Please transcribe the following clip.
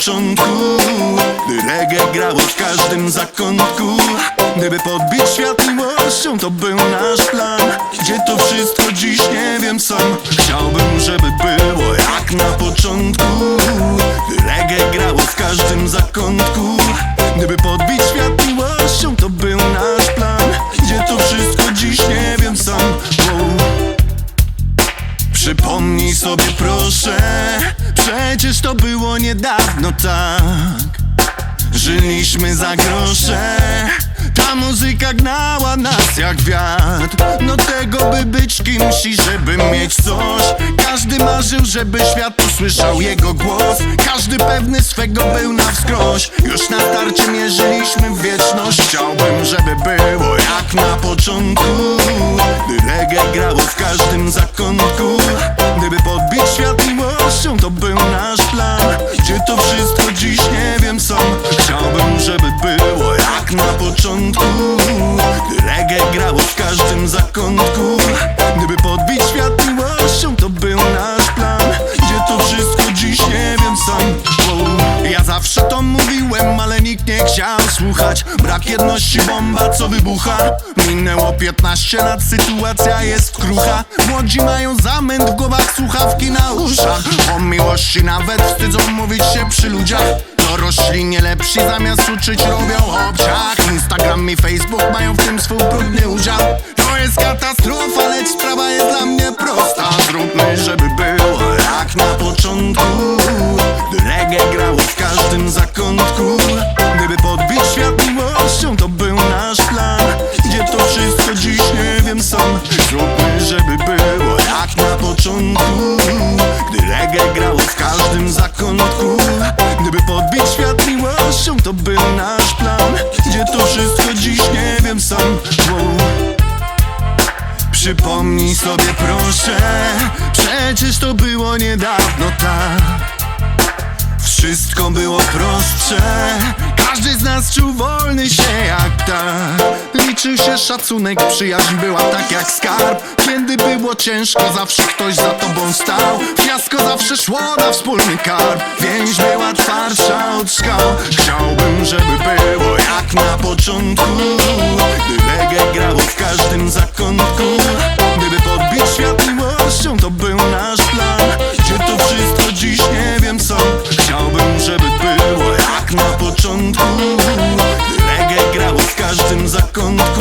początku Gdy reggae grało w każdym zakątku. Gdyby podbić świat miłością to był nasz plan. Gdzie to wszystko dziś nie wiem sam Chciałbym, żeby było jak na początku. Gdy reggae grało w każdym zakątku Gdyby podbić sobie proszę. Przecież to było niedawno tak. Żyliśmy za grosze. Ta muzyka gnała nas jak wiatr. No tego by być kimś i żeby mieć coś. Każdy marzył, żeby świat usłyszał jego głos. Każdy pewny swego był na wskroś. Już na starcie mierzyliśmy w wieczność. Chciałbym, żeby było jak na początku. Gdy reggae grało w każdym zakątku początku reggae grało w każdym zakątku. Gdyby podbić świat miłością to był nasz plan. Gdzie to wszystko dziś nie wiem sam wow. Ja zawsze to mówiłem, ale nikt nie chciał słuchać. Brak jedności bomba co wybucha? Minęło 15 lat, sytuacja jest krucha. Młodzi mają zamęt w głowach, słuchawki na uszach. O miłości nawet wstydzą mówić się przy ludziach Dorośli nie lepsi zamiast uczyć robią obciach. Instagram i Facebook mają w tym swój brudny udział. To jest katastrofa, lecz sprawa jest dla mnie prosta. Zróbmy, żeby było jak na początku. Gdy reggae grało w każdym zakątku. Gdyby podbić świat miłością to był nasz plan. Gdzie to wszystko dziś nie wiem sam. Zróbmy, żeby było jak na początku. Gdy reggae grało w każdym zakątku to był nasz plan. Gdzie to wszystko dziś nie wiem sam. Wow. Przypomnij sobie proszę. Przecież to było niedawno tak. Wszystko było prostsze każdy z nas czuł wolny się jak ta. Liczył się szacunek, przyjaźń była tak jak skarb. Kiedy było ciężko, zawsze ktoś za tobą stał. Fiasko zawsze szło na wspólny karb. Więź była twardsza od skał. Chciałbym, żeby było jak na początku. Gdy reggae grało w każdym zakątku Gdyby podbić świat miłością, to na początku. Reggae grało w każdym zakątku.